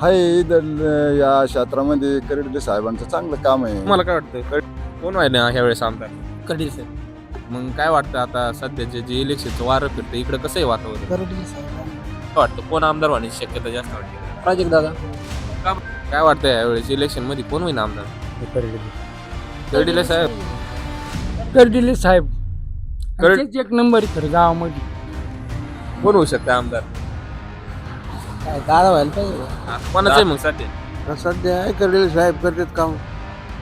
हाय इथं या क्षेत्रामध्ये करडले साहेबांचं चांगलं काम आहे. तुम्हाला काय वाटतं कळ- कोण व्हायला ह्या वेळेस आमदार? कडील साहेब. मग काय वाटतं आता सध्याचे जे इलेक्शनचं वारं फिरतं इकडे कसं आहे वातावरण? कडील साहेब. काय वाटतं? कोण आमदार होण्याची शक्यता जास्त वाटते? प्राजक्त दादा. काय वाटतं यावेळेस इलेक्शनमध्ये कोण होईल आमदार? कर्डिले. साहेब. कर्डिले साहेब. कर्ड- तेच एक नंबर तर गावामध्ये. कोण होऊ शकतं आमदार? काय दादा व्हायला पाहिजे हा, कोणाचं आहे मग सध्या? सध्या कर्डिले साहेब करतात काम.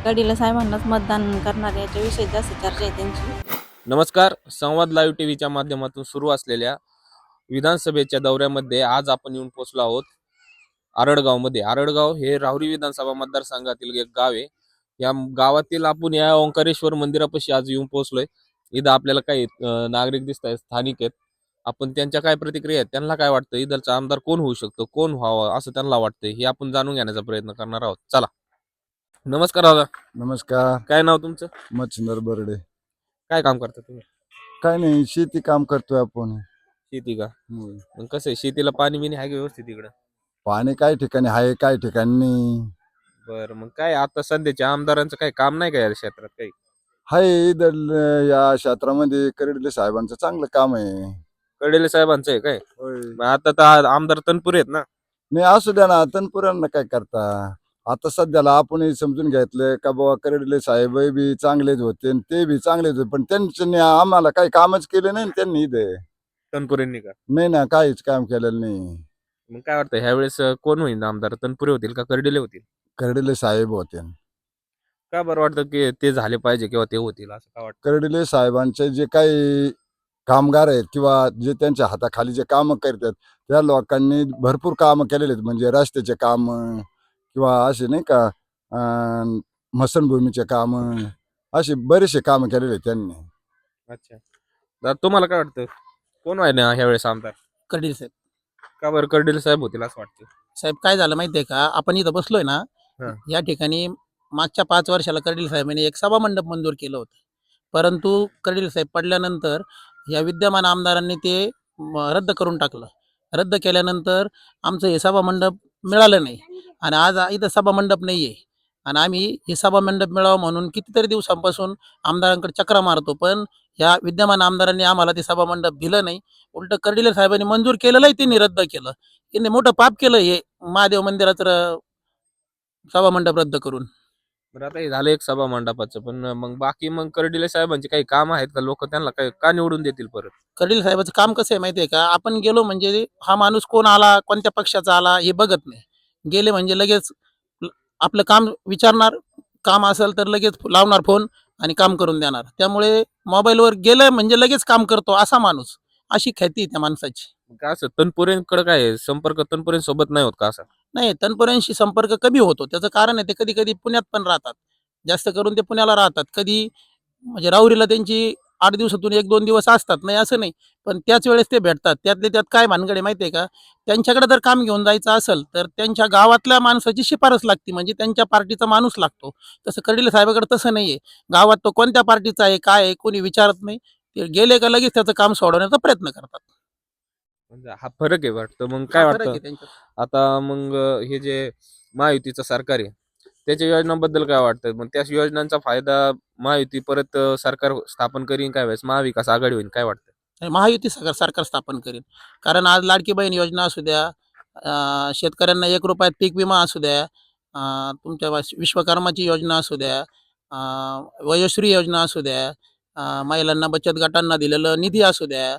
कडीला साहेबांनाच मतदान करणार याच्याविषयी जास्त चर्चा आहे त्यांची. नमस्कार संवाद लाईव्ह टीव्हीच्या माध्यमातून सुरू असलेल्या विधानसभेच्या दौऱ्यामध्ये आज आपण येऊन पोहोचलो आहोत. आरडगावमध्ये. आरडगाव हे राहुरी विधानसभा मतदारसंघातील एक गाव आहे. या गावातील आपण या ओंकारेश्वर मंदिरापाशी आज येऊन पोहोचलोय. इथं आपल्याला काही अं, नागरिक दिसत आहेत स्थानिक आहेत. आपण त्यांच्या काय प्रतिक्रिया आहेत त्यांना काय वाटतं? इथलचा आमदार कोण होऊ शकतो? कोण व्हावं? असं त्यांना वाटतंय. हे आपण जाणून घेण्याचा प्रयत्न करणार आहोत. चला. नमस्कार दादा. नमस्कार. काय नाव तुमचं? मच्छिंदर बर्डे. काय काम करता तुम्ही? काय नाही शेती काम करतोय आपण. शेती का. मग कसं आहे? शेतीला पाणी बिणी आहे का व्यवस्थित इकडं? पाणी काय ठिकाणी आहे काय ठिकाणी नाही. बर मग काय आता सध्याच्या आमदारांचं काही काम नाही का या क्षेत्रात काही? हाय इथं या क्षेत्रामध्ये करडले साहेबांचं चांगलं काम आहे. कडेले साहेबांचं आहे काय? होय. मग आता तर आमदार तनपुरे आहेत ना. नाही असू द्या ना तनपुरांना काय करता? आता सध्याला आपण समजून घेतलं का बाबा करडले साहेब बी चांगलेच होते आणि ते बी चांगलेच होते पण त्यांच्यानी आम्हाला काही कामच केले नाही त्यांनी इथे. तनपुरेंनी का? नाही ना काहीच काम केलेलं नाही. मग काय वाटतं ह्यावेळेस कोण होईल आमदार? तनपुरे होतील का कर्डिले होतील? करडले साहेब होते. का बरं वाटतं की ते झाले पाहिजे किंवा ते होतील असं का वाटतं? करडिले साहेबांचे जे काही कामगार आहेत किंवा जे त्यांच्या हाताखाली जे कामं करतात त्या लोकांनी भरपूर कामं केलेले आहेत. म्हणजे रस्त्याचे काम किंवा असे नाही का मसनभूमीचे काम असे बरेचसे कामं केलेले आहेत त्यांनी. अच्छा. दादा तुम्हाला काय वाटतं? कोण व्हायला ह्यावेळेस आमदार? कडील साहेब. का बरं कर्डिले साहेब होतील असं वाटतं? साहेब काय झालं माहितीये का? आपण इथं बसलोय ना हा. या ठिकाणी मागच्या पाच वर्षाला कर्डिल साहेबांनी एक सभा मंडप मंजूर केलं होतं. परंतु कर्डिल साहेब पडल्यानंतर या विद्यमान आमदारांनी ते रद्द करून टाकलं. रद्द केल्यानंतर आमचं हे सभा मंडप मिळालं नाही. आणि आज इथं सभा मंडप नाही आहे आणि आम्ही हे सभा मंडप मिळावं म्हणून कितीतरी दिवसांपासून आमदारांकडे चक्रा मारतो. पण या विद्यमान आमदारांनी आम्हाला ते सभा मंडप दिलं नाही. उलट कर्डिले साहेबांनी मंजूर केलेलंही त्यांनी रद्द केलं. त्यांनी मोठं पाप केलं हे महादेव मंदिराचं सभामंडप रद्द करून. बरं आता हे झालं एक सभा मंडपाचं पण मग बाकी मग कर्डिले साहेबांचे काही काम आहेत का? लोक त्यांना काय का निवडून देतील परत? कर्डिल साहेबाचं काम कसं आहे माहितीये का? आपण गेलो म्हणजे हा माणूस कोण आला कोणत्या पक्षाचा आला हे बघत नाही. गेले म्हणजे लगेच ल- आपलं काम विचारणार काम असेल तर लगेच लावणार फोन आणि काम करून देणार. त्यामुळे मोबाईलवर गेलं म्हणजे लगेच काम करतो असा माणूस. अशी ख्याती आहे त्या माणसाची. का असं? तनपुरेंकडे काय आहे? संपर्क तनपुरेंसोबत नाही होत का असं? नाही तनपर्यंतशी संपर्क कमी होतो. त्याचं कारण आहे ते कधी कधी पुण्यात पण राहतात. जास्त करून ते पुण्याला राहतात. कधी म्हणजे राहुरीला त्यांची आठ दिवसातून एक दोन दिवस असतात. नाही असं नाही. पण त्याच वेळेस ते भेटतात. त्यातले त्यात काय भानगडे माहिती आहे का? त्यांच्याकडे जर काम घेऊन जायचं असेल तर त्यांच्या गावातल्या माणसाची शिफारस लागते. म्हणजे त्यांच्या पार्टीचा माणूस लागतो. तसं कर्डिले साहेबाकडे तसं नाही आहे गावात तो कोणत्या पार्टीचा आहे काय आहे कोणी विचारत नाही. ते गेले का लगेच त्याचं काम सोडवण्याचा प्रयत्न करतात. म्हणजे हा फरक आहे वाटतं. मग काय वाटतं? त्यांच्यात. आता मग हे जे महायुतीचं सरकार आहे त्याच्या योजनांबद्दल काय वाटतं? मग त्या योजनांचा फायदा महायुती परत अं, सरकार स्थापन करीन काय वेळेस? महाविकास आघाडी होईल काय वाटतं? आणि महायुती सरकार सरकार स्थापन करेल कारण आज लाडकी बहीण योजना असू द्या अं, शेतकऱ्यांना एक रुपयात पीक विमा असू द्या अं, तुमच्या वास- विश्वकर्माची योजना असू द्या अं, वयोश्री योजना असू द्या अं, महिलांना बचत गटांना दिलेलं निधी असू द्या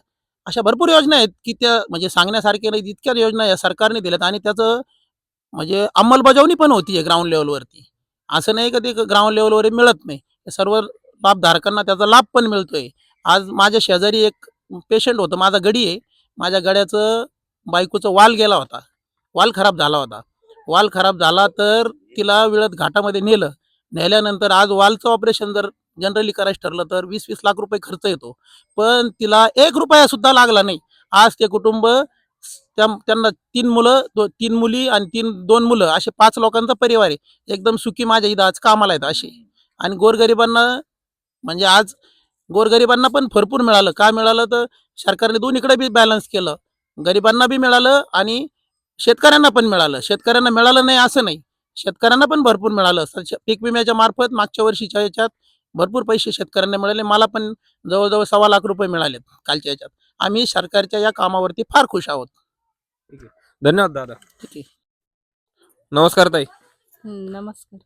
अशा भरपूर योजना आहेत की त्या म्हणजे सांगण्यासारख्या नाही इतक्या योजना या सरकारने दिल्यात आणि त्याचं म्हणजे अंमलबजावणी पण होती आहे ग्राउंड लेवलवरती असं नाही का ते ग्राउंड लेवलवर मिळत नाही. सर्व लाभधारकांना त्याचा लाभ पण मिळतोय. आज माझ्या शेजारी एक पेशंट होतं माझा गडी आहे. माझ्या गड्याचं बायकोचं वाल गेला होता. वाल खराब झाला होता. वाल खराब झाला तर तिला विळत घाटामध्ये नेलं. नेल्यानंतर आज वालचं ऑपरेशन जर जनरली करायचं ठरलं तर वीस वीस लाख रुपये खर्च येतो. पण तिला एक रुपया सुद्धा लागला नाही. आज ते कुटुंब त्यांना तीन मुलं दो तीन मुली आणि तीन दोन मुलं असे पाच लोकांचा परिवार आहे. एकदम सुखी माझ्या इथं आज कामाला आहेत असे. आणि गोरगरिबांना म्हणजे आज गोरगरिबांना पण भरपूर मिळालं. का मिळालं तर सरकारने दोन्हीकडे बी बॅलन्स केलं. गरिबांना बी मिळालं आणि शेतकऱ्यांना पण मिळालं. शेतकऱ्यांना मिळालं नाही असं नाही. शेतकऱ्यांना पण भरपूर मिळालं. पीक विम्याच्या मार्फत मागच्या वर्षीच्या याच्यात भरपूर पैसे शेतकऱ्यांना मिळाले. मला पण जवळजवळ सव्वा लाख रुपये मिळालेत कालच्या याच्यात. आम्ही सरकारच्या या कामावरती फार खुश आहोत. धन्यवाद दादा. ठीक आहे. नमस्कार ताई. हम्म, नमस्कार.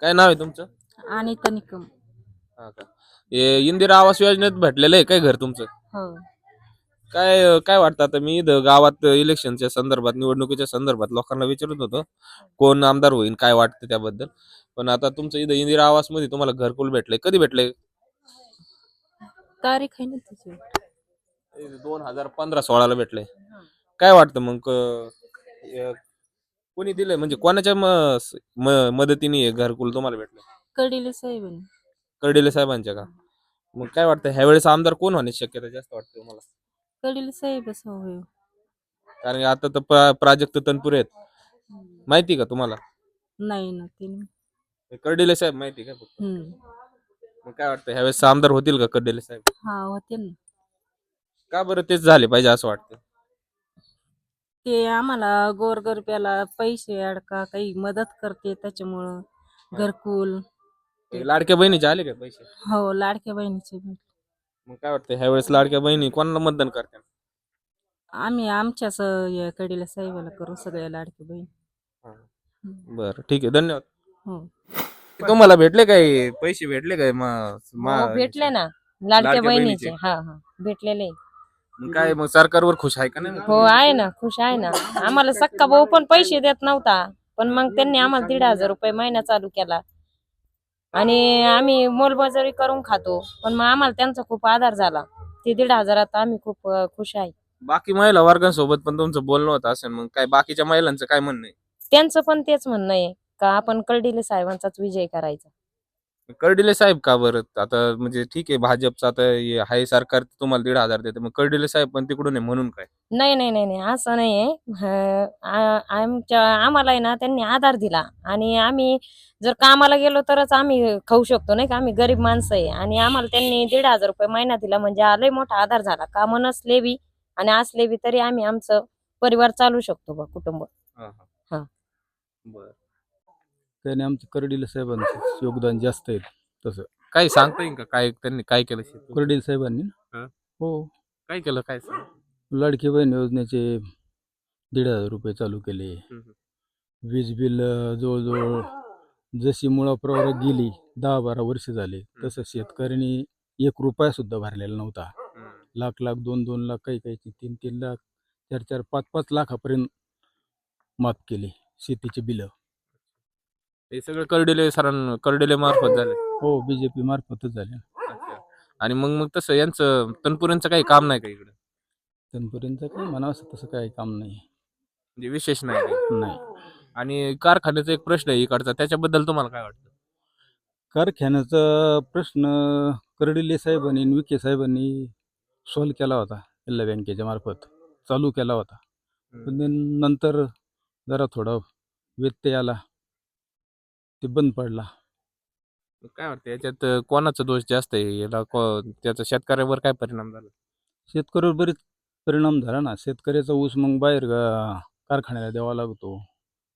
काय नाव आहे तुमचं? अनिता निकम. हा का? हे इंदिरा आवास योजनेत भेटलेलं आहे काय घर तुमचं? हो. काय काय वाटतं आता मी इथं गावात इलेक्शनच्या संदर्भात निवडणुकीच्या संदर्भात लोकांना विचारत होतो कोण आमदार होईल काय वाटतं त्याबद्दल. पण आता तुमचं इथं इंदिरा आवासमध्ये तुम्हाला घरकुल भेटलंय कधी भेटलंय? तारीख आहे ना त्याची दोन हजार पंधरा सोळाला भेटलंय. काय वाटतं मग क- कोणी दिलंय? म्हणजे कोणाच्या म- स- म- मदतीने हे घरकुल तुम्हाला भेटलं कडिले साहेबांनी. कर्डिले साहेबांच्या का? मग काय वाटतं ह्या वेळेस आमदार कोण होण्याची शक्यता जास्त वाटते तुम्हाला? कडिले साहेबच होय. कारण की आता तर प्रा- प्राजक्त तनपुरे आहेत. माहिती का तुम्हाला? नाही ना ते नाही. कर्डिले साहेब माहिती का फक्त? हम्म. मग काय वाटतं ह्यावेळेस आमदार होतील का कर्डिले साहेब? हा होते ना. का बरं तेच झाले पाहिजे असं वाटतं? ते आम्हाला गोरगरब्याला पैसे अडका काही मदत करते त्याच्यामुळं घरकुल. ते लाडक्या बहिणीचे आले का पैसे? हो लाडक्या बहिणीचे भेट मग काय वाटतं ह्यावेळेस लाडक्या बहिणी कोणाला मतदान करतात आम्ही आमच्याच या कडिले साहेबाला करू सगळ्या लाडक्या बहीण. बरं ठीक आहे धन्यवाद. हो. तुम्हाला भेटले काय पैसे भेटले काय? म- मा- हो भेटले ना. लाडक्या लाडक्या बहिणीचे. बहिणीचे. हा हा. भेटलेले. मग काय मग सरकारवर खुश आहे का नाही? हो आहे ना. खुश आहे ना. आम्हाला सक्का भाऊ पण पैसे देत नव्हता. पण मग त्यांनी आम्हाला दीड हजार रुपये महिना चालू केला. आणि आम्ही मोलमजुरी करून खातो. पण मग आम्हाला त्यांचा खूप आधार झाला. ते दीड हजारात आम्ही खूप अं, खुश आहे. बाकी महिला वर्गांसोबत पण तुमचं बोलणं होतं असेल मग काय बाकीच्या महिलांचं काय म्हणणं आहे? त्यांचं पण तेच म्हणणं आहे का आपण कळडिले साहेबांचाच विजय करायचा. कर्डिले साहेब का बरं? आता म्हणजे ठीक आहे भाजपचं आता हे आहे सरकार तुम्हाला दीड हजार देते. मग कर्डिले साहेब पण तिकडून आहे म्हणून काय? नाही नाही नाही नाही असं नाही आहे. आमच्या आम्हाला आहे ना त्यांनी आधार दिला. आणि आम्ही जर कामाला गेलो तरच आम्ही खाऊ शकतो नाही का? आम्ही गरीब माणसं आहे. आणि आम्हाला त्यांनी दीड हजार रुपये महिना दिला म्हणजे हा लय मोठा आधार झाला. कामं नसले बी आणि असले बी तरी आम्ही आमचं परिवार चालू शकतो बा कुटुंब. हा. बरं. त्याने आमचं कर्डिले साहेबांचं योगदान जास्त आहे तसं. काय सांगता येईल का? काय त्यांनी काय केलं? कर्डिले साहेबांनी ना? हा. काय केलं? काय सांग? लाडकी बहीण योजनेचे दीड हजार रुपये चालू केले. हम्म. वीज बिल अं, जवळजवळ जशी मुळाप्रवार गेली दहा बारा वर्ष झाले तसं शेतकऱ्यांनी एक रुपया सुद्धा भरलेला नव्हता. लाख लाख दोन दोन लाख काही काही तीन तीन लाख चार चार पाच पाच लाखापर्यंत माफ केले शेतीचे बिलं. हे सगळं कर्डिले सरां कर्डिले मार्फत झाले. हो बीजेपी मार्फतच झाले. अच्छा. आणि मग मग तसं यांचं तनपुरेंचं काही काम नाही का इकडे? त्यांपर्यंत काही म्हणावं असं तसं काही काम नाही. म्हणजे विशेष नाही काही. नाही. आणि कारखान्याचा एक प्रश्न आहे इकडचा त्याच्याबद्दल तुम्हाला काय वाटतं? कारखान्याचा प्रश्न कर्डिले साहेबांनी आणि विखे साहेबांनी सॉल्व केला होता जिल्हा बँकेच्या मार्फत. चालू केला होता. पण नंतर जरा थोडा व्यत्यय आला. ते बंद पडला. काय वाटतं याच्यात कोणाचा दोष जास्त आहे? याला को- त्याचा शेतकऱ्यावर काय परिणाम झाला? शेतकऱ्यावर बरेच परिणाम झाला ना. शेतकऱ्याचा ऊस मग बाहेर गा- कारखान्याला द्यावा लागतो.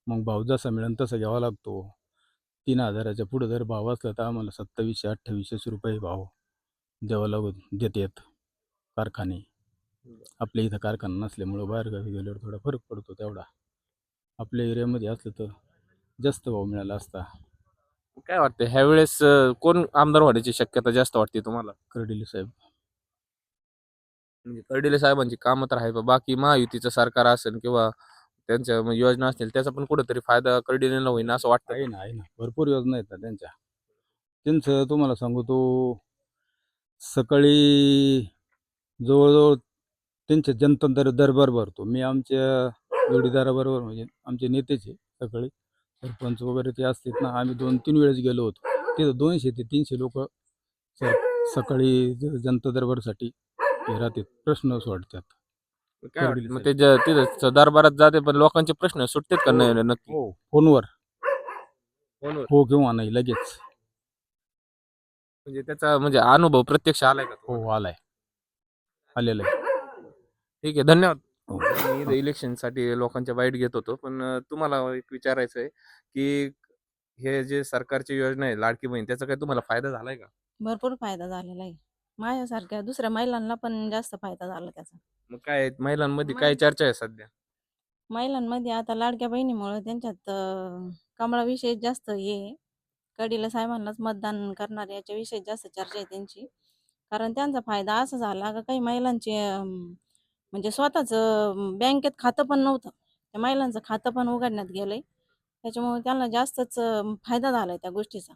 मग भाव जसा मिळेल तसा घ्यावा लागतो. तीन हजाराच्या पुढे जर भाव असला तर आम्हाला सत्तावीसशे अठ्ठावीसशे रुपये भाव द्यावा लागत देतात कारखाने. आपल्या इथं कारखाना नसल्यामुळं बाहेरगावी गेल्यावर थोडा फरक पडतो तेवढा. आपल्या एरियामध्ये असलं तर जास्त भाव मिळाला असता. काय वाटतं ह्या वेळेस कोण आमदार होण्याची शक्यता जास्त वाटते तुम्हाला? कर्डिले साहेब. म्हणजे कर्डिले साहेबांची कामं तर आहे पण बाकी महायुतीचं सरकार असेल किंवा त्यांच्या मग योजना असतील त्याचा पण कुठेतरी फायदा कर्डिलेला होईना असं वाटतं आहे ना आहे ना. भरपूर योजना आहेत ना त्यांच्या. त्यांचं तुम्हाला सांगू तो सकाळी जवळजवळ त्यांच्या जनता दर दरबार भरतो. मी आमच्या जोडीदाराबरोबर म्हणजे आमचे नेतेचे सकाळी. सरपंच वगैरे ते असतात ना आम्ही दोन तीन वेळेस गेलो होतो तिथं दोनशे ते तीनशे लोक सकाळी ज- जनता दरबारसाठी हे राहतात प्रश्न सोडतात काय वाटतं? कर्डिले मग ते ज- तिथं दरबारात जाते पण लोकांचे प्रश्न सुटतात का नाही नक्की हो फोनवर फोनवर. हो किंवा नाही लगेच म्हणजे त्याचा म्हणजे अनुभव प्रत्यक्ष आलाय का? हो आलाय आलेला आहे ठीक आहे धन्यवाद. मी इथं इलेक्शनसाठी लोकांच्या बाईट घेत होतो. पण तुम्हाला एक विचारायचं आहे की हे जे सरकारची योजना आहे लाडकी बहीण त्याचा काही तुम्हाला फायदा झालाय का? भरपूर फायदा झालेला आहे. माझ्यासारख्या दुसऱ्या महिलांना पण जास्त फायदा झाला त्याचा. मग काय महिलांमध्ये काय चर्चा आहे सध्या? महिलांमध्ये आता लाडक्या बहिणीमुळे त्यांच्यात अं, कमळाविषयी जास्त हे आहे. कडीला साहेबांनाच मतदान करणार याच्याविषयी जास्त चर्चा आहे त्यांची. कारण त्यांचा फायदा असा झाला का काही महिलांचे अं, म्हणजे स्वतःच बँकेत खातं पण नव्हतं. त्या महिलांचं खातं पण उघडण्यात गेलंय. त्याच्यामुळे त्यांना जास्तच फायदा झालाय त्या गोष्टीचा.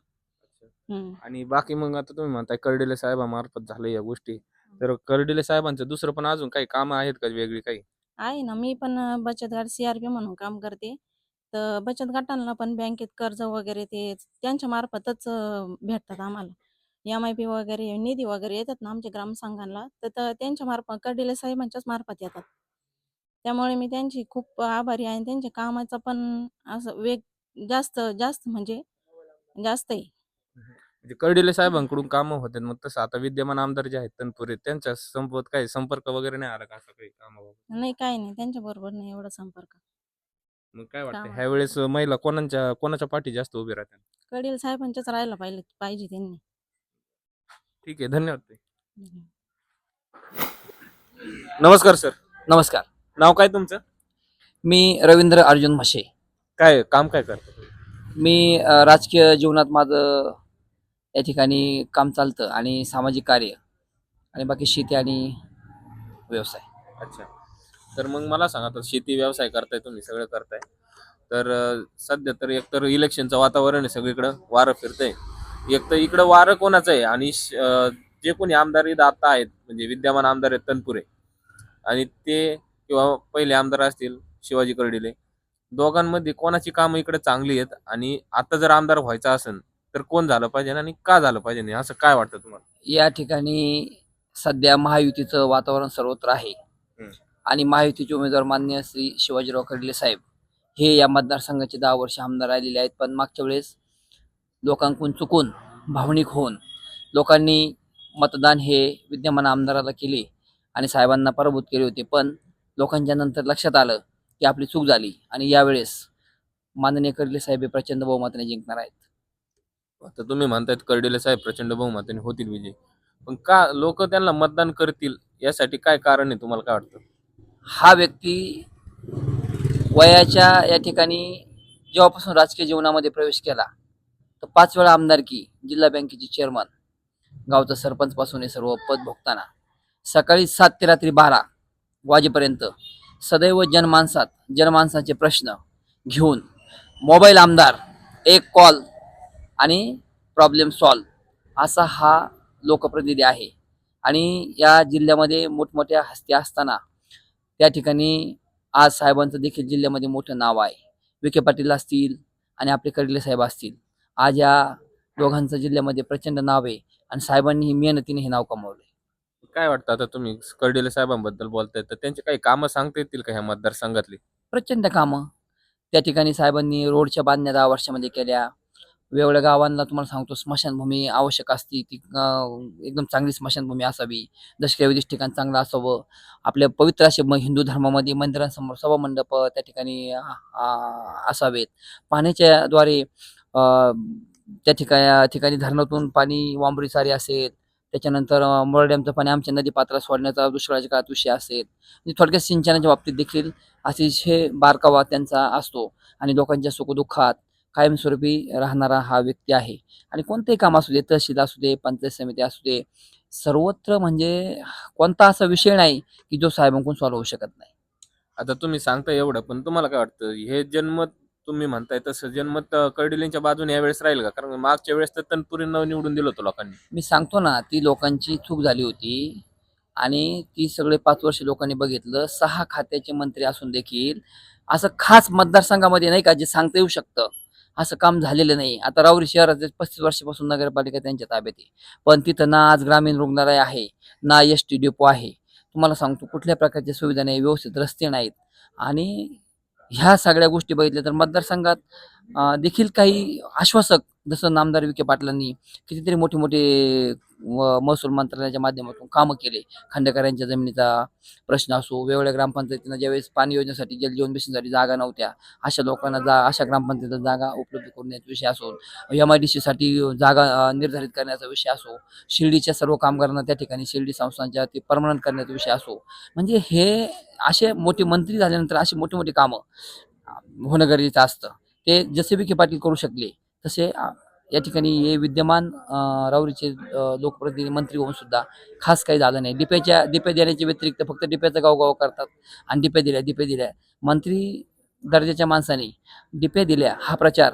हम्म. आणि बाकी मग आता तुम्ही म्हणताय कर्डिले साहेबामार्फत झाले या गोष्टी. तर कर्डिले साहेबांचं दुसरं पण अजून काही कामं आहेत का वेगळी काही? आहे ना. मी पण बचत गट सीआरपी म्हणून काम करते. तर बचत गटांना पण बँकेत कर्ज वगैरे ते त्यांच्या मार्फतच भेटतात आम्हाला. एम आय पी वगैरे निधी वगैरे येतात ना आमच्या ग्रामसंघांना तर त्यांच्या मार्फत कर्डिले साहेबांच्याच मार्फत येतात. त्यामुळे मी त्यांची खूप आभारी आहे आणि त्यांच्या कामाचा पण असं वेग जास्त जास्त म्हणजे जास्त आहे. म्हणजे कर्डिले साहेबांकडून कामं होते मग तसं आता विद्यमान आमदार जे आहेत तनपुरे त्यांच्या संपत काही संपर्क वगैरे नाही आला का असं काही कामाबाबत? नाही काही नाही. त्यांच्या बरोबर नाही एवढा संपर्क. मग काय वाटतं. ह्या वेळेस महिला कोणाच्या कोणाच्या पाठी जास्त उभी राहतात? कडील साहेबांच्याच राहायला पाहिजे पाहिजे त्यांनी. ठीक आहे धन्यवाद ताई. नमस्कार सर. नमस्कार. नाव काय तुमचं? मी रवींद्र अर्जुन म्हशे. काय काम काय करता मी अ, राजकीय जीवनात माझं या ठिकाणी काम चालतं आणि सामाजिक कार्य आणि बाकी शेती आणि व्यवसाय. अच्छा. तर मग मला सांगा तर शेती व्यवसाय करताय तुम्ही सगळं करताय. तर अं, सध्या तर एकतर इलेक्शनचं वातावरण आहे सगळीकडं वारं फिरतंय. एक तर इकडं वारं कोणाचं आहे? आणि जे कोणी आमदार आता आहेत म्हणजे विद्यमान आमदार आहेत तनपुरे आणि ते किंवा पहिले आमदार असतील शिवाजी कर्डिले दोघांमध्ये कोणाची कामं इकडे चांगली आहेत? आणि आता जर आमदार व्हायचं असेल तर कोण झालं पाहिजे आणि का झालं पाहिजे? नाही असं काय वाटतं तुम्हाला? या ठिकाणी सध्या महायुतीचं वातावरण सर्वत्र आहे. आणि महायुतीचे उमेदवार मान्य श्री शिवाजीराव कर्डिले साहेब हे या मतदारसंघाचे दहा वर्ष आमदार राहिलेले आहेत. पण मागच्या वेळेस लोकांकडून चुकून भावनिक होऊन लोकांनी मतदान हे विद्यमान आमदाराला केले आणि साहेबांना पराभूत केले होते. पण लोकांच्या नंतर लक्षात आलं की आपली चूक झाली आणि यावेळेस माननीय कर्डिले साहेब हे प्रचंड बहुमताने जिंकणार आहेत. आता तुम्ही म्हणतायत कर्डिले साहेब प्रचंड बहुमताने होतील विजय. पण का लोक त्यांना मतदान करतील यासाठी काय कारण आहे तुम्हाला काय वाटतं? हा व्यक्ती वयाच्या या ठिकाणी जेव्हापासून राजकीय जीवनामध्ये प्रवेश केला तर पाच वेळा आमदारकी जिल्हा बँकेचे चेअरमन गावचा सरपंच पासून हे सर्व पद भोगताना. सकाळी सात ते रात्री बारा वाजेपर्यंत सदैव जनमानसात जनमानसाचे प्रश्न घेऊन मोबाईल आमदार एक कॉल आणि प्रॉब्लेम सॉल्व असा हा लोकप्रतिनिधी आहे. आणि या जिल्ह्यामध्ये मोठमोठ्या हस्त्या असताना त्या ठिकाणी आज साहेबांचं देखील जिल्ह्यामध्ये मोठं नाव आहे. विखे पाटील असतील आणि आपले कर्डिले साहेब असतील. आज या दोघांचं जिल्ह्यामध्ये प्रचंड नाव आहे आणि साहेबांनी ही मेहनतीने हे नाव कमवलंय. काय वाटतं आता तुम्ही कर्डिले साहेबांबद्दल बोलताय तर त्यांचे काही कामं सांगता येतील का ह्या मतदारसंघातली? प्रचंड कामं. त्या ठिकाणी साहेबांनी रोडच्या बांधण्या दहा वर्षामध्ये केल्या. वेगवेगळ्या गावांना तुम्हाला सांगतो स्मशानभूमी आवश्यक असते ती एकदम चांगली स्मशानभूमी असावी. दशक्रिया ठिकाण चांगलं असावं. आपल्या पवित्र असे हिंदू धर्मामध्ये मंदिरांसमोर सभामंडप त्या ठिकाणी असावेत. पाण्याच्या द्वारे त्या ठिकाणी ठिकाणी धरणातून पाणी वांबरीसारी असेल. त्याच्यानंतर मोळ डॅमचं पाणी आमच्या नदी पात्रात सोडण्याचा दुष्काळाच्या काळात विषय असेल. म्हणजे थोडक्यात सिंचनाच्या बाबतीत देखील अतिशय बारकावा त्यांचा असतो. आणि लोकांच्या सुखदुःखात कायमस्वरूपी राहणारा हा व्यक्ती आहे. आणि कोणतेही काम असू दे तहसील असू दे पंचायत समिती असू दे सर्वत्र म्हणजे कोणता असा विषय नाही की जो साहेबांकडून सॉल्व्ह होऊ शकत नाही. आता तुम्ही सांगता एवढं पण तुम्हाला काय वाटतं? हे जन्मत तुम्ही म्हणताय तसं. जनमत कर्डिलेंच्या बाजूने यावेळेस राहील का? कारण मागच्या वेळेस तर तनपुरींना निवडून दिलं होतं लोकांनी. मी सांगतो ना ती लोकांची चूक झाली होती आणि ती सगळे पाच वर्ष लोकांनी बघितलं. सहा खात्याचे मंत्री असून देखील असं खास मतदारसंघामध्ये नाही का जे सांगता येऊ शकतं. असं काम झालेलं नाही. आता राहुरी शहरात पस्तीस वर्षापासून नगरपालिका त्यांच्या ताब्यात आहे. पण तिथं ना आज ग्रामीण रुग्णालय आहे ना एस टी डेपो आहे. तुम्हाला सांगतो कुठल्या प्रकारच्या सुविधा नाही व्यवस्थित रस्ते नाहीत. आणि ह्या सगळ्या गोष्टी बघितल्या तर मतदारसंघात देखील काही आश्वासक जसं नामदार विखे पाटलांनी कितीतरी मोठे मोठे महसूल मंत्रालयाच्या माध्यमातून कामं केले. खंडेकरांच्या जमिनीचा प्रश्न असो वेगवेगळ्या ग्रामपंचायतींना ज्यावेळेस पाणी योजनेसाठी जलजीवन मिशनसाठी जागा नव्हत्या अशा लोकांना जा अशा ग्रामपंचायतीला जागा उपलब्ध करून विषय असो एम आय डी सीसाठी जागा निर्धारित करण्याचा विषय असो शिर्डीच्या सर्व कामगारांना त्या ठिकाणी शिर्डी संस्थांच्या ते परमनंट करण्याचा विषय असो म्हणजे हे असे मोठे मंत्री झाल्यानंतर अशी मोठी मोठी कामं होणं गरजेचं असतं. ते जसे विखे पाटील करू शकले तसे या ठिकाणी हे विद्यमान राऊरीचे लोकप्रतिनिधी मंत्री होऊन सुद्धा खास काही झालं नाही. डिपेच्या डिपे देण्याच्या व्यतिरिक्त फक्त डिप्याचा गावगाव करतात आणि डिपे दिल्या डिपे दिल्या. मंत्री दर्जाच्या माणसाने डिपे दिल्या. हा प्रचार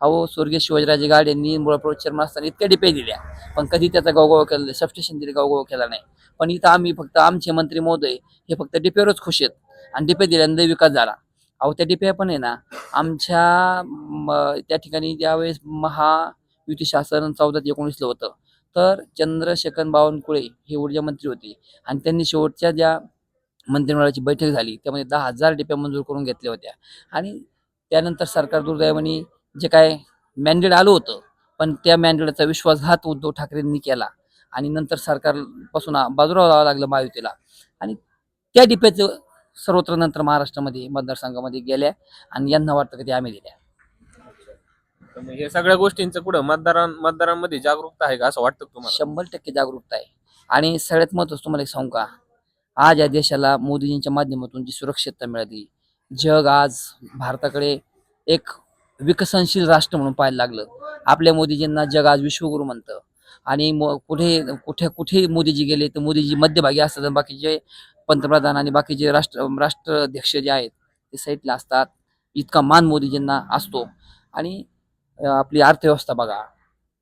अहो स्वर्गीय शिवाजीराजे गाड यांनी मुळापूर चेअरमन असताना इतक्या डिपे दिल्या. पण कधी त्याचा गावगाव केला नाही सबस्टेशन दिले गावगाव केला नाही. पण इथं आम्ही फक्त आमचे मंत्री महोदय हे फक्त डिप्यावरच खुश आहेत. आणि डिपे दिल्यानंतर विकास झाला. अहो त्या पण आहे ना. आमच्या त्या ठिकाणी ज्यावेळेस महायुती शासन चौदा ते एकोणीसला होतं तर चंद्रशेखर बावनकुळे हे ऊर्जा मंत्री होते. आणि त्यांनी शेवटच्या ज्या मंत्रिमंडळाची बैठक झाली त्यामध्ये दहा हजार डिप्या मंजूर करून घेतल्या होत्या. आणि त्यानंतर सरकार दुर्दैवाने जे काय मॅन्डेट आलं होतं पण त्या मॅन्डेटचा विश्वासघात उद्धव ठाकरेंनी केला. आणि नंतर सरकारपासून बाजूला लागलं महायुतीला. आणि त्या डिप्याचं सर्वत्र नंतर महाराष्ट्रामध्ये मतदारसंघामध्ये गेल्या आणि यांना वाटतं की ते आम्ही दिल्या. तर मग हे सगळ्या गोष्टींचं कुठं? मतदारां मतदारांमध्ये जागरूकता आहे का असं वाटतं का तुम्हाला? शंभर टक्के जागरूकता आहे. आणि सगळ्यात महत्त्वाचं तुम्हाला एक सांगू का? आज या देशाला मोदीजींच्या माध्यमातून जी सुरक्षितता मिळाली जग आज भारताकडे एक विकसनशील राष्ट्र म्हणून पाहायला लागलं. आपल्या मोदीजींना जग आज विश्वगुरु म्हणतं. आणि मो कुठे कुठे कुठे मोदीजी गेले तर मोदीजी मध्यभागी असतात आणि बाकीचे पंतप्रधान आणि बाकीचे राष्ट्र राष्ट्राध्यक्ष जे आहेत ते साईटला असतात. इतका मान मोदीजींना असतो. आणि आपली अर्थव्यवस्था बघा.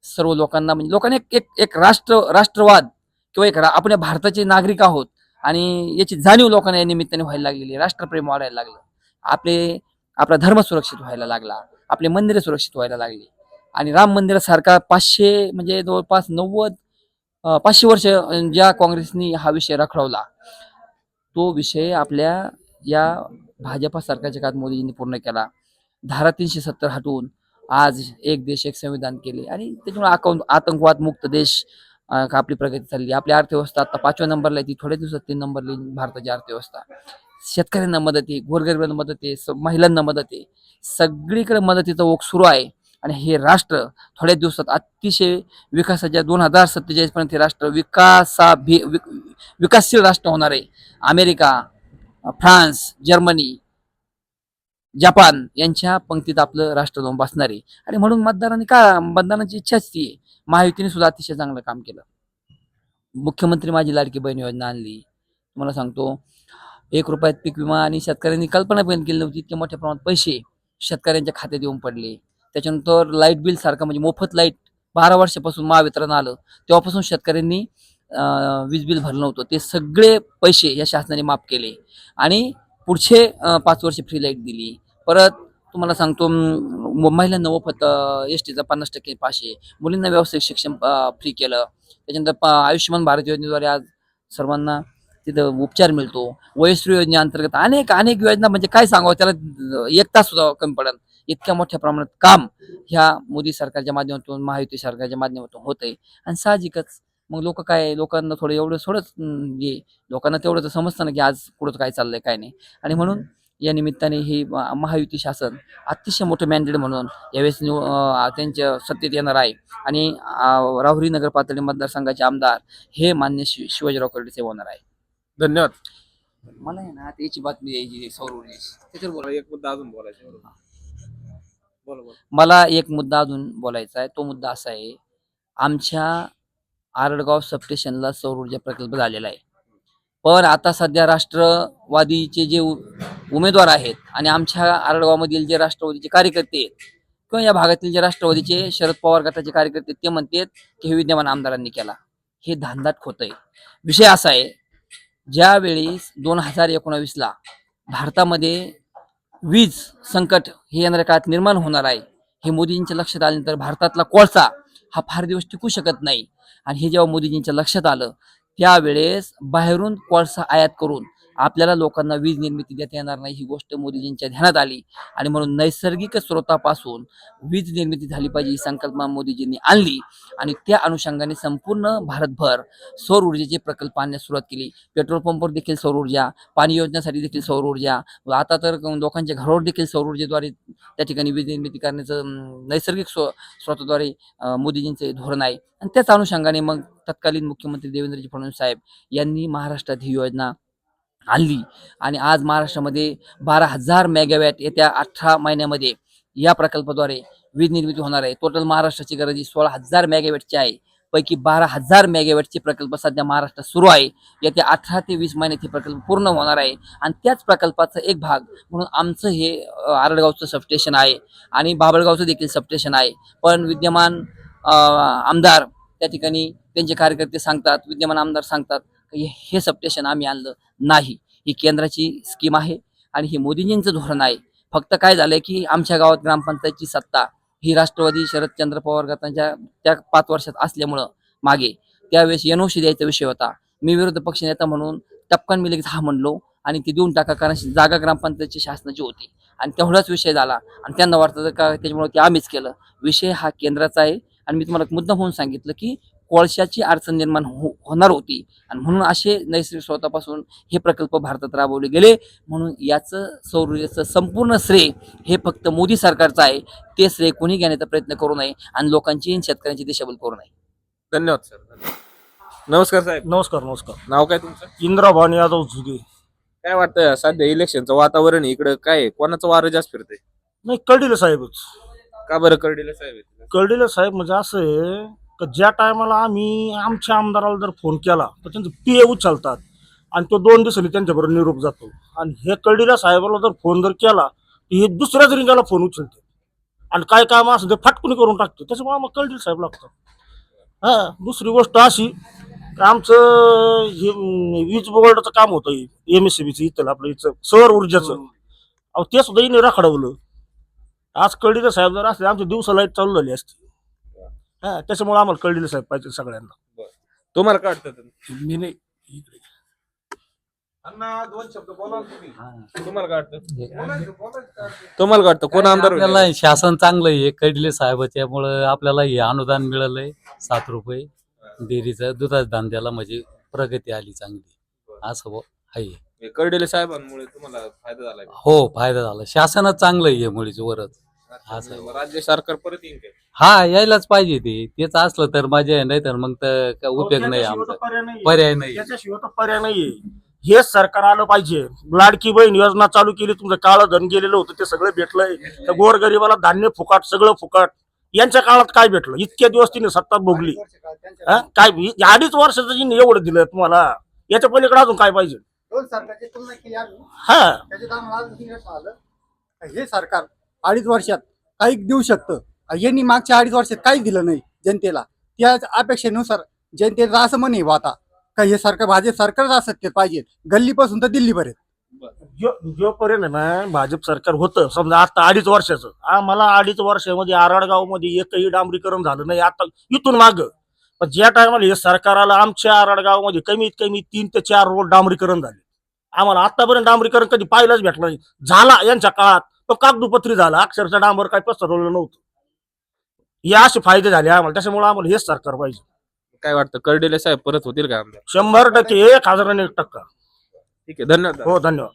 सर्व लोकांना म्हणजे लोकांना एक एक एक राष्ट्र राष्ट्रवाद किंवा एक रा- आपण भारताचे नागरिक आहोत आणि याची जाणीव लोकांना या निमित्ताने व्हायला लागलेली राष्ट्रप्रेम वाढायला लागलं. आपले आपला धर्म सुरक्षित व्हायला लागला. आपले मंदिरे सुरक्षित व्हायला लागली. आणि राम मंदिरासारखा पाचशे म्हणजे जवळपास नव्वद पाचशे वर्ष ज्या काँग्रेसनी हा विषय रखडवला. तो विषय आपल्या या भाजपा सरकारच्या काळात मोदीजींनी पूर्ण केला. धारा तीनशे सत्तर हटवून आज एक देश एक संविधान केले. आणि त्याच्यामुळे आकाउंट आतंकवाद मुक्त देश आपली प्रगती चालली. आपली अर्थव्यवस्था आता पाचव्या नंबरला आहे. ती थोड्या दिवसात तीन नंबरला लिहिली भारताची अर्थव्यवस्था. शेतकऱ्यांना मदत आहे गोरगरिबांना मदत आहे महिलांना मदत आहे. सगळीकडे मदतीचा ओघ सुरू आहे. आणि हे राष्ट्र थोड्या दिवसात अतिशय विकासाच्या दोन हजार सत्तेचाळीस पर्यंत हे राष्ट्र विकासा विकासशील राष्ट्र होणार आहे. अमेरिका फ्रान्स जर्मनी जपान यांच्या पंक्तीत आपलं राष्ट्र जाऊन बसणार आहे. आणि म्हणून मतदारांनी का मतदानाची इच्छाच ती आहे महायुतीने सुद्धा अतिशय चांगलं काम केलं. मुख्यमंत्री माझी लाडकी बहीण योजना आणली. तुम्हाला सांगतो एक रुपयात पीक विमा आणि शेतकऱ्यांनी कल्पना पण केली नव्हती इतके मोठ्या प्रमाणात पैसे शेतकऱ्यांच्या खात्यात येऊन पडले. त्याच्यानंतर लाइट बिल सारखं म्हणजे मोफत लाइट बारा वर्षापासून महावितरण आलं. तेव्हापासून शेतकऱ्यांनी वीज बिल भरलं नव्हतं. ते सगळे पैसे या शासनाने माफ केले. आणि पुढचे पाच वर्ष फ्री लाइट दिली. परत तुम्हाला सांगतो महिलांना मोफत एस टीचा पन्नास टक्के पाचशे. मुलींना व्यावसायिक शिक्षण फ्री केलं. त्याच्यानंतर प- आयुष्यमान भारत योजनेद्वारे आज सर्वांना तिथं उपचार मिळतो. वयश्री योजनेअंतर्गत अनेक अनेक योजना म्हणजे काय सांगावं? त्याला एक तास सुद्धा कमी पडेल इतक्या मोठ्या प्रमाणात काम ह्या मोदी सरकारच्या माध्यमातून महायुती सरकारच्या माध्यमातून होत आहे आणि साहजिकच मग लोक काय लोकांना थोडं एवढं थोडंच अं, हे लोकांना तेवढं तर समजतं ना की आज पुढं काय चाललंय काय नाही. आणि म्हणून या निमित्ताने ही महायुती शासन अतिशय मोठं मॅन्डेट म्हणून यावेळेस निव त्यांच्या सत्तेत येणार आहे. आणि राहुरी नगर पातळी मतदारसंघाचे आमदार हे मान्य शि शिवाजीराव कर्डिसे होणार आहे. धन्यवाद. मला आहे ना त्याची बातमी द्यायची सौर ऊर्जेची त्याच्यावर बोला. एक मुद्दा अजून बोलायचा मला एक मुद्दा अजून बोलायचा आहे. तो मुद्दा असा आहे आमच्या आरडगाव सबस्टेशनला सौर ऊर्जा प्रकल्प झालेला आहे. पण आता सध्या राष्ट्रवादीचे जे उमेदवार आहेत आणि आमच्या आरडगावमधील जे राष्ट्रवादीचे कार्यकर्ते आहेत किंवा या भागातील जे राष्ट्रवादीचे शरद पवार गटाचे कार्यकर्ते ते म्हणतात की हे विद्यमान आमदारांनी केला. हे धांदाट खोत आहे. विषय असा आहे ज्यावेळी दोन हजार एकोणावीसला भारतामध्ये वीज संकट हे येणाऱ्या काळात निर्माण होणार आहे. हे मोदींच्या लक्षात आल्यानंतर भारतातला कोळसा हा फार दिवस टिकू शकत नाही. आणि हे जेव्हा मोदीजींच्या लक्षात आलं त्यावेळेस बाहेरून कोळसा आयात करून आपल्याला लोकांना वीज निर्मिती देता येणार नाही ही गोष्ट मोदीजींच्या ध्यानात आली. आणि म्हणून नैसर्गिक स्रोतापासून वीज निर्मिती झाली पाहिजे ही संकल्पना मोदीजींनी आणली. आणि त्या अनुषंगाने संपूर्ण भारतभर सौर ऊर्जेचे प्रकल्प आणण्यास सुरुवात केली. पेट्रोल पंपवर देखील सौर ऊर्जा पाणी योजनेसाठी देखील सौर ऊर्जा व आता तर लोकांच्या घरावर देखील सौर ऊर्जेद्वारे त्या ठिकाणी वीज निर्मिती करण्याचं नैसर्गिक स्व स्रोताद्वारे मोदीजींचे धोरण आहे. आणि त्याच अनुषंगाने मग तत्कालीन मुख्यमंत्री देवेंद्रजी फडणवीस साहेब यांनी महाराष्ट्रात ही योजना आणली आणि आज महाराष्ट्रामध्ये बारा हजार मेगावॅट येत्या अठरा महिन्यामध्ये या प्रकल्पाद्वारे वीज निर्मिती होणार आहे. टोटल महाराष्ट्राची गरज ही सोळा हजार मेगावॅटची आहे. पैकी बारा हजार मेगावॅटचे प्रकल्प सध्या महाराष्ट्रात सुरू आहे. येत्या अठरा ते वीस महिन्यात हे प्रकल्प पूर्ण होणार आहे. आणि त्याच प्रकल्पाचा एक भाग म्हणून आमचं हे आरडगावचं सबस्टेशन आहे. आणि बाबळगावचं देखील सबस्टेशन आहे. पण विद्यमान आमदार त्या ठिकाणी त्यांचे कार्यकर्ते सांगतात विद्यमान आमदार सांगतात हे सबस्टेशन आम्ही आणलं नाही. ही केंद्राची स्कीम आहे आणि हे मोदीजींचं धोरण आहे. फक्त काय झालंय की आमच्या गावात ग्रामपंचायतची सत्ता ही राष्ट्रवादी शरदचंद्र पवार गटांच्या त्या पाच वर्षात असल्यामुळं मागे. त्यावेळेस एनओसी द्यायचा विषय होता. मी विरोधी पक्षनेता म्हणून टपकन मी लगेच हा म्हणलो आणि ती देऊन टाका कारण जागा ग्रामपंचायतची शासनाची होती. आणि तेवढाच विषय झाला आणि त्यांना वाटतं का त्याच्यामुळे ते आम्हीच केलं. विषय हा केंद्राचा आहे आणि मी तुम्हाला मुद्दा होऊन सांगितलं की कोळशाची अडचण निर्माण हो होणार होती. आणि म्हणून असे नैसर्गिक स्रोतापासून हे प्रकल्प भारतात राबवले गेले. म्हणून याचं सौर ऊर्जेचं संपूर्ण श्रेय हे फक्त मोदी सरकारचं आहे. ते श्रेय कोणी घेण्याचा प्रयत्न करू नये आणि लोकांची आणि शेतकऱ्यांची दिशाभूल करू नये. धन्यवाद सर. नमस्कार साहेब. नमस्कार नमस्कार. नाव काय तुमचं? इंद्राभान यादव झुगे. काय वाटतं सध्या इलेक्शनचं वातावरण इकडे काय आहे? कोणाचं वारं जास्त फिरतंय? नाही कळलेलं साहेबच. का बरं करडेला साहेब? आहेत? कळलेलं साहेब म्हणजे असं आहे का ज्या टायमाला आम्ही आमच्या आमदाराला जर फोन केला तर त्यांचे पी ए उचलतात आणि तो दोन दिवसांनी त्यांच्याबरोबर निरोप जातो. आणि हे कळलेल्या साहेबाला जर फोन जर केला तर हे दुसऱ्याच रिंगाला फोन उचलते आणि काय काम असं ते फटकून करून टाकते त्याच्यामुळे मग कळलेलं साहेब लागतात. हा दुसरी गोष्ट अशी आमचं हे वीज बोर्डाचं काम होतं एम एस सी बीचं इथं आपलं इथं सौर ऊर्जेचं. अहो ते सुद्धा हिने राखडवलं. आज कळलेलं साहेब जर असले आमच्या दिवसा लाइट चालू झाली असती. हा त्याच्यामुळे आम्हाला कळलेलं साहेब पाहिजे सगळ्यांना. तुम्हाला काय वाटतं मी नाही तुम्हाला काय वाटतं? तुम्हाला काय वाटतं? कोण आमदार होईल? आपल्याला शासन चांगलं आहे कडले साहेब त्यामुळं आपल्याला हे अनुदान मिळालंय सात रुपये डेअरीचं दुधाच्या धंद्याला म्हणजे प्रगती आली चांगली. असं आहे. हे करडेले साहेबांमुळे तुम्हाला फायदा झाला? हो फायदा झाला. शासनच चांगलं आहे मुळीच वरच. आहे. राज्य सरकार परत येईल हा यायलाच पाहिजे ते. तेच असलं तर मजा आहे नाही तर मग तर काय उपयोग नाही आमचा. पर्याय नाही त्याच्याशिवाय तर पर्याय नाहीये. हेच सरकार आलं पाहिजे. लाडकी बहीण योजना चालू केली तुमचं काळं धन गेलेलं होतं ते सगळं भेटलंय. तर गोरगरिबाला धान्य फुकाट सगळं फुकाट. यांच्या काळात काय भेटलं? इतक्या दिवस तिने सत्ता भोगली. हा? काय अडीच वर्षाचं जिने एवढं दिलं तुम्हाला? याच्या पलीकडे अजून काय पाहिजे? दोन सरकारची तुलना केली आम्ही. हा. त्याच्यात आम्हाला अजून यश आलं. का हे सरकार अडीच वर्षात काही देऊ शकतं. यांनी मागच्या अडीच वर्षात काहीच दिलं नाही जनतेला. त्या अपेक्षेनुसार जनतेचं असं म्हणे आता. का हे सरकार भाजप सरकारच असत ते पाहिजे. गल्लीपासून तर दिल्लीपर्यंत. जो जोपर्यंत ना भाजप सरकार होतं समजा आता अडीच वर्षाचं. आम्हाला अडीच वर्षामध्ये आराडगावमध्ये एकही डांबरीकरण झालं नाही. आता इथून माग. पण ज्या टायमाला हे सरकार आलं आमच्या आराडगावमध्ये कमीत कमी तीन ते चार रोड डांबरीकरण झाले. आम्हाला आतापर्यंत डांबरीकरण कधी पाहिलंच भेटलं नाही. झाला यांच्या काळात. तो कागदोपत्री झाला. अक्षरशः डांबर काय पसरवलं नव्हतं. हे असे फायदे झाले आम्हाला. त्याच्यामुळे आम्हाला हेच सरकार पाहिजे. काय वाटतं? करडेले साहेब परत होतील का आमदार? शंभर टक्के एक हजाराने एक टक्का. ठीक आहे. धन्यवाद. हो धन्यवाद.